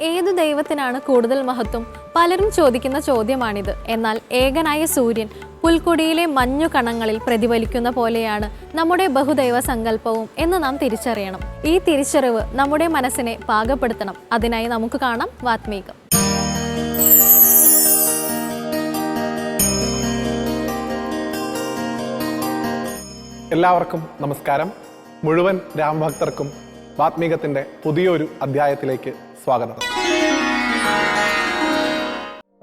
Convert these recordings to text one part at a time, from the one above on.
ഏതു ദൈവത്തിനാണ് കൂടുതൽ മഹത്വം? പലരും ചോദിക്കുന്ന ചോദ്യമാണിത്. എന്നാൽ ഏകനായ സൂര്യൻ പുൽക്കൊടിയിലെ മഞ്ഞു കണങ്ങളിൽ പ്രതിഫലിക്കുന്ന പോലെയാണ് നമ്മുടെ ബഹുദൈവ സങ്കല്പവും എന്ന് നാം തിരിച്ചറിയണം. ഈ തിരിച്ചറിവ് നമ്മുടെ മനസ്സിനെ പാകപ്പെടുത്തണം. അതിനായി നമുക്ക് കാണാം വാത്മീകം. എല്ലാവർക്കും നമസ്കാരം. മുഴുവൻ രാമഭക്തർക്കും വാത്മീകത്തിന്റെ പുതിയൊരു അധ്യായത്തിലേക്ക് സ്വാഗതം.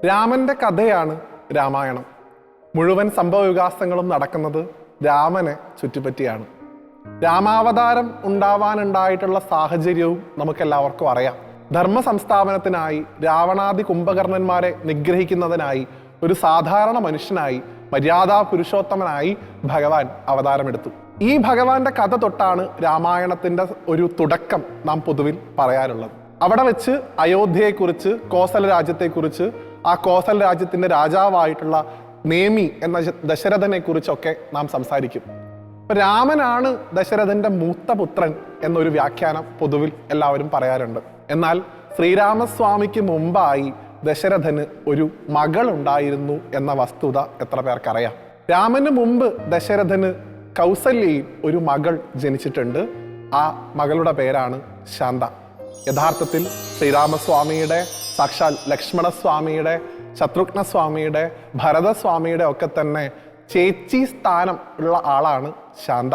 രാമന്റെ കഥയാണ് രാമായണം. മുഴുവൻ സംഭവവികാസങ്ങളും നടക്കുന്നത് രാമനെ ചുറ്റിപ്പറ്റിയാണ്. രാമാവതാരം ഉണ്ടാവാനുണ്ടായിട്ടുള്ള സാഹചര്യവും നമുക്കെല്ലാവർക്കും അറിയാം. ധർമ്മ സംസ്ഥാപനത്തിനായി രാവണാദി കുംഭകർണന്മാരെ നിഗ്രഹിക്കുന്നതിനായി ഒരു സാധാരണ മനുഷ്യനായി മര്യാദാ പുരുഷോത്തമനായി ഭഗവാൻ അവതാരമെടുത്തു. ഈ ഭഗവാന്റെ കഥ തൊട്ടാണ് രാമായണത്തിന്റെ ഒരു തുടക്കം നാം പൊതുവിൽ പറയാറുള്ളത് അവിടെ വെച്ച് അയോധ്യയെക്കുറിച്ച് കോസല രാജ്യത്തെക്കുറിച്ച് ആ കോസല രാജ്യത്തിന്റെ രാജാവായിട്ടുള്ള നേമി എന്ന ദശരഥനെ കുറിച്ചൊക്കെ നാം സംസാരിക്കും. രാമനാണ് ദശരഥന്റെ മൂത്ത പുത്രൻ എന്നൊരു വ്യാഖ്യാനം പൊതുവിൽ എല്ലാവരും പറയാറുണ്ട്. എന്നാൽ ശ്രീരാമസ്വാമിക്ക് മുമ്പായി ദശരഥന് ഒരു മകൾ ഉണ്ടായിരുന്നു എന്ന വസ്തുത എത്ര പേർക്കറിയാം. രാമന് മുമ്പ് ദശരഥന് കൗസല്യയിൽ ഒരു മകൾ ജനിച്ചിട്ടുണ്ട്. ആ മകളുടെ പേരാണ് ശാന്ത. യഥാർത്ഥത്തിൽ ശ്രീരാമസ്വാമിയുടെ സാക്ഷാൽ ലക്ഷ്മണസ്വാമിയുടെ ശത്രുഘ്നസ്വാമിയുടെ ഭരതസ്വാമിയുടെ ഒക്കെ തന്നെ ചേച്ചി സ്ഥാനം ഉള്ള ആളാണ് ശാന്ത.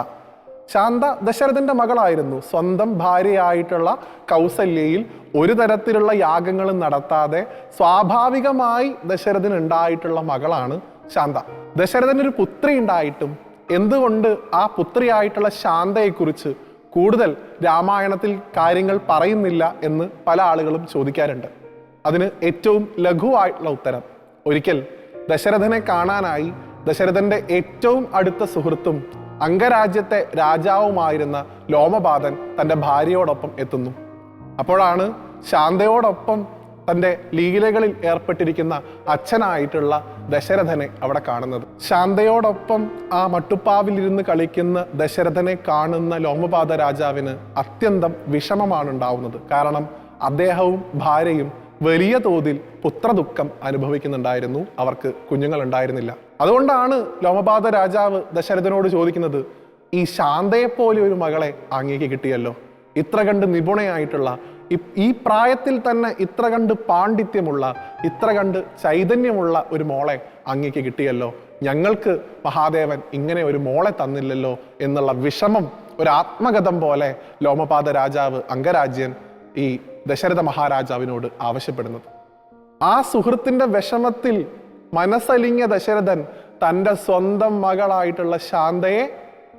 ശാന്ത ദശരഥന്റെ മകളായിരുന്നു. സ്വന്തം ഭാര്യയായിട്ടുള്ള കൗസല്യയിൽ ഒരു തരത്തിലുള്ള യാഗങ്ങളും നടത്താതെ സ്വാഭാവികമായി ദശരഥൻ ഉണ്ടായിട്ടുള്ള മകളാണ് ശാന്ത. ദശരഥന് ഒരു പുത്രി ഉണ്ടായിട്ടും എന്തുകൊണ്ട് ആ പുത്രിയായിട്ടുള്ള ശാന്തയെക്കുറിച്ച് കൂടുതൽ രാമായണത്തിൽ കാര്യങ്ങൾ പറയുന്നില്ല എന്ന് പല ആളുകളും ചോദിക്കാറുണ്ട്. അതിന് ഏറ്റവും ലഘുവായിട്ടുള്ള ഉത്തരം ഒരിക്കൽ ദശരഥനെ കാണാനായി ദശരഥന്റെ ഏറ്റവും അടുത്ത സുഹൃത്തും അംഗരാജ്യത്തെ രാജാവുമായിരുന്ന ലോമപാതൻ തന്റെ ഭാര്യയോടൊപ്പം എത്തുന്നു. അപ്പോഴാണ് ശാന്തയോടൊപ്പം തന്റെ ലീലകളിൽ ഏർപ്പെട്ടിരിക്കുന്ന അച്ഛനായിട്ടുള്ള ദശരഥനെ അവിടെ കാണുന്നത്. ശാന്തയോടൊപ്പം ആ മട്ടുപ്പാവിലിരുന്ന് കളിക്കുന്ന ദശരഥനെ കാണുന്ന ലോമപാത രാജാവിന് അത്യന്തം വിഷമമാണ് ഉണ്ടാവുന്നത് കാരണം അദ്ദേഹവും ഭാര്യയും വലിയ തോതിൽ പുത്രദുഃഖം അനുഭവിക്കുന്നുണ്ടായിരുന്നു. അവർക്ക് കുഞ്ഞുങ്ങൾ ഉണ്ടായിരുന്നില്ല അതുകൊണ്ടാണ് ലോമപാത രാജാവ് ദശരഥനോട് ചോദിക്കുന്നത് ഈ ശാന്തയെപ്പോലെ ഒരു മകളെ അങ്ങേക്ക് കിട്ടിയല്ലോ? ഇത്ര കണ്ട് നിപുണയായിട്ടുള്ള ഈ പ്രായത്തിൽ തന്നെ ഇത്ര കണ്ട് പാണ്ഡിത്യമുള്ള ഇത്ര കണ്ട് ചൈതന്യമുള്ള ഒരു മോളെ അങ്ങേക്ക് കിട്ടിയല്ലോ. ഞങ്ങൾക്ക് മഹാദേവൻ ഇങ്ങനെ ഒരു മോളെ തന്നില്ലല്ലോ എന്നുള്ള വിഷമം ഒരു ആത്മഗതം പോലെ ലോമപാത രാജാവ് അംഗരാജ്യൻ ഈ ദശരഥ മഹാരാജാവിനോട് ആവശ്യപ്പെടുന്നത്. ആ സുഹൃത്തിന്റെ വിഷമത്തിൽ മനസ്സലിഞ്ഞ ദശരഥൻ തന്റെ സ്വന്തം മകളായിട്ടുള്ള ശാന്തയെ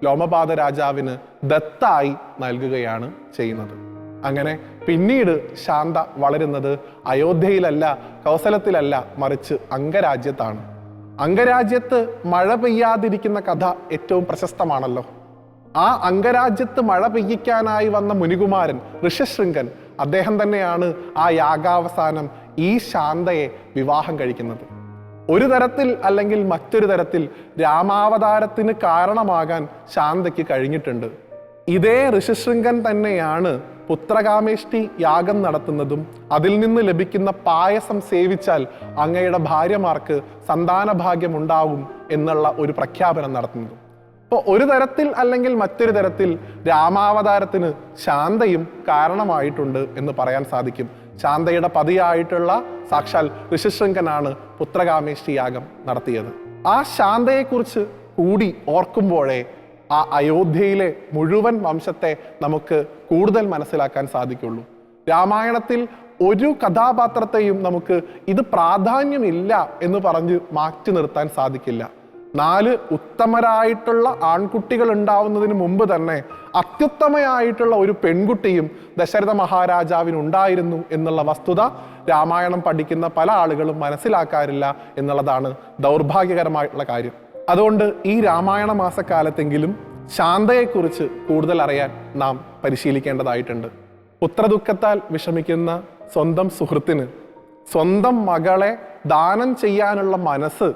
ലോമപാത രാജാവിന് ദത്തായി നൽകുകയാണ് ചെയ്യുന്നത്. അങ്ങനെ പിന്നീട് ശാന്ത വളരുന്നത് അയോധ്യയിലല്ല കൗസലത്തിലല്ല മറിച്ച് അംഗരാജ്യത്താണ്. അംഗരാജ്യത്ത് മഴ പെയ്യാതിരിക്കുന്ന കഥ ഏറ്റവും പ്രശസ്തമാണല്ലോ. ആ അംഗരാജ്യത്ത് മഴ പെയ്യിക്കാനായി വന്ന മുനികുമാരൻ ഋഷശൃംഗൻ അദ്ദേഹം തന്നെയാണ് ആ യാഗാവസാനം ഈ ശാന്തയെ വിവാഹം കഴിക്കുന്നത്. ഒരു തരത്തിൽ അല്ലെങ്കിൽ മറ്റൊരു തരത്തിൽ രാമാവതാരത്തിന് കാരണമാകാൻ ശാന്തയ്ക്ക് കഴിഞ്ഞിട്ടുണ്ട്. ഇതേ ഋഷശൃംഗൻ തന്നെയാണ് പുത്രകാമേഷ്ടി യാഗം നടത്തുന്നതും അതിൽ നിന്ന് ലഭിക്കുന്ന പായസം സേവിച്ചാൽ അങ്ങയുടെ ഭാര്യമാർക്ക് സന്താനഭാഗ്യം ഉണ്ടാവും എന്നുള്ള ഒരു പ്രഖ്യാപനം നടത്തുന്നതും. അപ്പോൾ ഒരു തരത്തിൽ അല്ലെങ്കിൽ മറ്റൊരു തരത്തിൽ രാമാവതാരത്തിന് ശാന്തയും കാരണമായിട്ടുണ്ട് എന്ന് പറയാൻ സാധിക്കും. ശാന്തയുടെ പതിയായിട്ടുള്ള സാക്ഷാൽ ഋഷിശൃംഖനാണ് പുത്രകാമേഷ്ടി യാഗം നടത്തിയത്. ആ ശാന്തയെക്കുറിച്ച് കൂടി ഓർക്കുമ്പോഴേ ആ അയോധ്യയിലെ മുഴുവൻ വംശത്തെ നമുക്ക് കൂടുതൽ മനസ്സിലാക്കാൻ സാധിക്കുള്ളൂ. രാമായണത്തിൽ ഒരു കഥാപാത്രത്തെയും നമുക്ക് ഇത് പ്രാധാന്യമില്ല എന്ന് പറഞ്ഞ് മാറ്റി നിർത്താൻ സാധിക്കില്ല. നാല് ഉത്തമരായിട്ടുള്ള ആൺകുട്ടികൾ ഉണ്ടാവുന്നതിന് മുമ്പ് തന്നെ അത്യുത്തമയായിട്ടുള്ള ഒരു പെൺകുട്ടിയും ദശരഥ മഹാരാജാവിന് ഉണ്ടായിരുന്നു എന്നുള്ള വസ്തുത രാമായണം പഠിക്കുന്ന പല ആളുകളും മനസ്സിലാക്കാറില്ല എന്നുള്ളതാണ് ദൗർഭാഗ്യകരമായിട്ടുള്ള കാര്യം. അതുകൊണ്ട് ഈ രാമായണ മാസക്കാലത്തെങ്കിലും ശാന്തയെക്കുറിച്ച് കൂടുതൽ അറിയാൻ നാം പരിശീലിക്കേണ്ടതായിട്ടുണ്ട്. പുത്രദുഃഖത്താൽ വിഷമിക്കുന്ന സ്വന്തം സുഹൃത്തിന് സ്വന്തം മകളെ ദാനം ചെയ്യാനുള്ള മനസ്സ്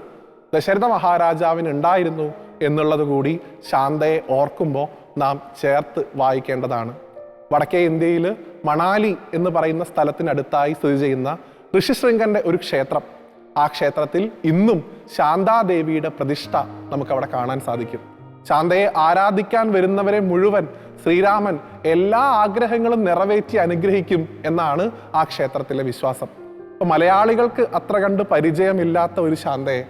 ദശരഥ മഹാരാജാവിന് ഉണ്ടായിരുന്നു എന്നുള്ളത് കൂടി ശാന്തയെ ഓർക്കുമ്പോൾ നാം ചേർത്ത് വായിക്കേണ്ടതാണ്. വടക്കേ ഇന്ത്യയിൽ മണാലി എന്ന് പറയുന്ന സ്ഥലത്തിനടുത്തായി സ്ഥിതി ചെയ്യുന്ന ഋഷിശൃംഗന്റെ ഒരു ക്ഷേത്രം ആ ക്ഷേത്രത്തിൽ ഇന്നും ശാന്താദേവിയുടെ പ്രതിഷ്ഠ നമുക്കവിടെ കാണാൻ സാധിക്കും. ശാന്തയെ ആരാധിക്കാൻ വരുന്നവരെ മുഴുവൻ ശ്രീരാമൻ എല്ലാ ആഗ്രഹങ്ങളും നിറവേറ്റി അനുഗ്രഹിക്കും എന്നാണ് ആ ക്ഷേത്രത്തിലെ വിശ്വാസം. ഇപ്പൊ മലയാളികൾക്ക് അത്ര കണ്ട് പരിചയമില്ലാത്ത ഒരു ശാന്തയെ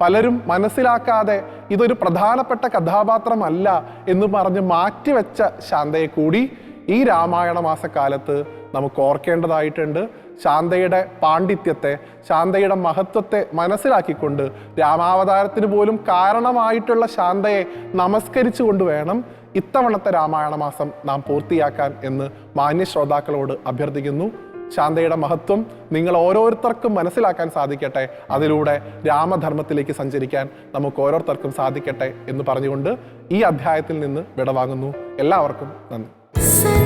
പലരും മനസ്സിലാക്കാതെ ഇതൊരു പ്രധാനപ്പെട്ട കഥാപാത്രമല്ല എന്ന് പറഞ്ഞ് മാറ്റിവെച്ച ശാന്തയെ കൂടി ഈ രാമായണ മാസക്കാലത്ത് നമുക്ക് ഓർക്കേണ്ടതായിട്ടുണ്ട് ശാന്തയുടെ പാണ്ഡിത്യത്തെ ശാന്തയുടെ മഹത്വത്തെ മനസ്സിലാക്കിക്കൊണ്ട് രാമാവതാരത്തിന് പോലും കാരണമായിട്ടുള്ള ശാന്തയെ നമസ്കരിച്ചുകൊണ്ട് വേണം ഇത്തവണത്തെ രാമായണ മാസം നാം പൂർത്തിയാക്കാൻ എന്ന് മാന്യ ശ്രോതാക്കളോട് അഭ്യർത്ഥിക്കുന്നു. ശാന്തയുടെ മഹത്വം നിങ്ങൾ ഓരോരുത്തർക്കും മനസ്സിലാക്കാൻ സാധിക്കട്ടെ. അതിലൂടെ രാമധർമ്മത്തിലേക്ക് സഞ്ചരിക്കാൻ നമുക്ക് ഓരോരുത്തർക്കും സാധിക്കട്ടെ എന്ന് പറഞ്ഞുകൊണ്ട് ഈ അധ്യായത്തിൽ നിന്ന് വിടവാങ്ങുന്നു. എല്ലാവർക്കും നന്ദി. listen